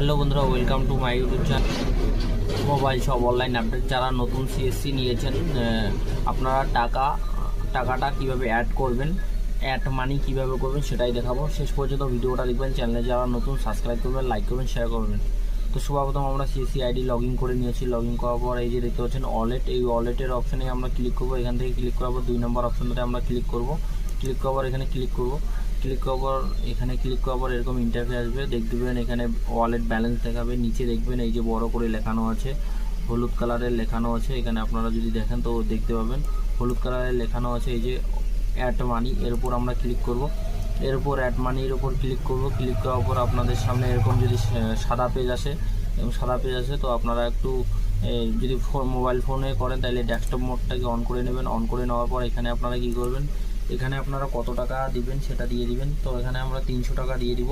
Hello বন্ধুরা welcome to my YouTube channel mobile সব online update যারা নতুন সিএসসি নিয়েছেন আপনারা টাকা, টাকাটা কীভাবে অ্যাড করবেন অ্যাড মানি কীভাবে করবেন সেটাই দেখাবো। শেষ পর্যন্ত ভিডিওটা দেখবেন চ্যানেলে যারা নতুন সাবস্ক্রাইব করবেন লাইক করবেন শেয়ার করবেন। তো সর্বপ্রথম আমরা সিএসসি আইডি লগ ইন করে নিয়েছি। লগ ইন করার পর এই যে দেখতে পাচ্ছেন ওয়ালেট এই ওয়ালেটের অপশানে আমরা ক্লিক করব। এখান থেকে ক্লিক করার পর দুই নম্বর অপশানটাতে আমরা ক্লিক করব। ক্লিক করার এখানে ক্লিক করব। ক্লিক পর এখানে ক্লিক পর এরকম ইন্টারফেস আসবে। দেখবেন এখানে ওয়ালেট ব্যালেন্স দেখাবে। নিচে দেখবেন এই যে বড় করে লেখানো আছে, হলুদ কালারের লেখানো আছে। এখানে আপনারা যদি দেখেন তো দেখতে পাবেন, হলুদ কালারের লেখানো আছে এই যে অ্যাড মানি এর উপর আমরা ক্লিক করব। এর উপর অ্যাড মানির উপর ক্লিক করব। ক্লিক করার পর আপনাদের সামনে এরকম যদি সাদা পেজ আসে এবং সাদা পেজ আসে, তো আপনারা একটু যদি মোবাইল ফোনে করেন, তাহলে ডেস্কটপ মোডটাকে অন করে নেবেন। অন করে নেওয়ার পর এখানে আপনারা কী করবেন এখানে আপনারা কত টাকা দিবেন সেটা দিয়ে দিবেন। তো এখানে আমরা তিনশো টাকা দিয়ে দিব।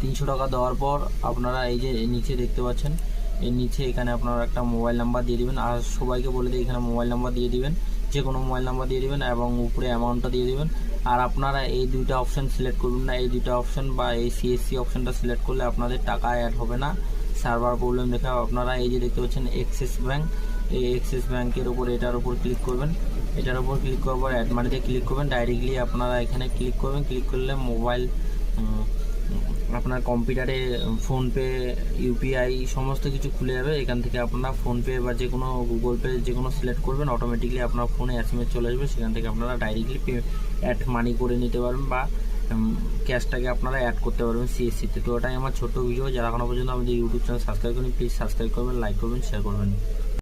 তিনশো টাকা দেওয়ার পর আপনারা এই যে নিচে দেখতে পাচ্ছেন, এর নিচে এখানে আপনারা একটা মোবাইল নাম্বার দিয়ে দিবেন। আর সবাইকে বলে দিই, এখানে মোবাইল নাম্বার দিয়ে দিবেন। যে কোনো মোবাইল নাম্বার দিয়ে দিবেন এবং উপরে অ্যামাউন্টটা দিয়ে দিবেন। আর আপনারা এই দুইটা অপশান সিলেক্ট করবেন না। এই দুইটা অপশান বা এই সিএসসি অপশানটা সিলেক্ট করলে আপনাদের টাকা অ্যাড হবে না। সার্ভার প্রবলেম দেখা, আপনারা এই যে দেখতে পাচ্ছেন এক্সিস ব্যাঙ্ক এই এক্সিস ব্যাঙ্কের উপর এটার উপর ক্লিক করবেন। এটার উপর ক্লিক করার পর অ্যাড মানিতে ক্লিক করবেন ডাইরেক্টলি আপনারা এখানে ক্লিক করবেন ক্লিক করলে মোবাইল আপনার কম্পিউটারে ফোনপে ইউপিআই সমস্ত কিছু খুলে যাবে। এখান থেকে আপনারা ফোনপে বা যে কোনো গুগল পে যে কোনো সিলেক্ট করবেন অটোমেটিকলি আপনার ফোনে এস চলে আসবে। সেখান থেকে আপনারা ডাইরেক্টলি পে অ্যাড মানি করে নিতে পারবেন বা ক্যাশটাকে আপনারা অ্যাড করতে পারবেন সিএসসিতে তো। ওটাই আমার ছোট্ট ভিডিও যারা এখনও পর্যন্ত আমাদের ইউটিউব চ্যানেল সাবস্ক্রাইব করেন প্লিজ সাবস্ক্রাইব করবেন লাইক করবেন শেয়ার করবেন।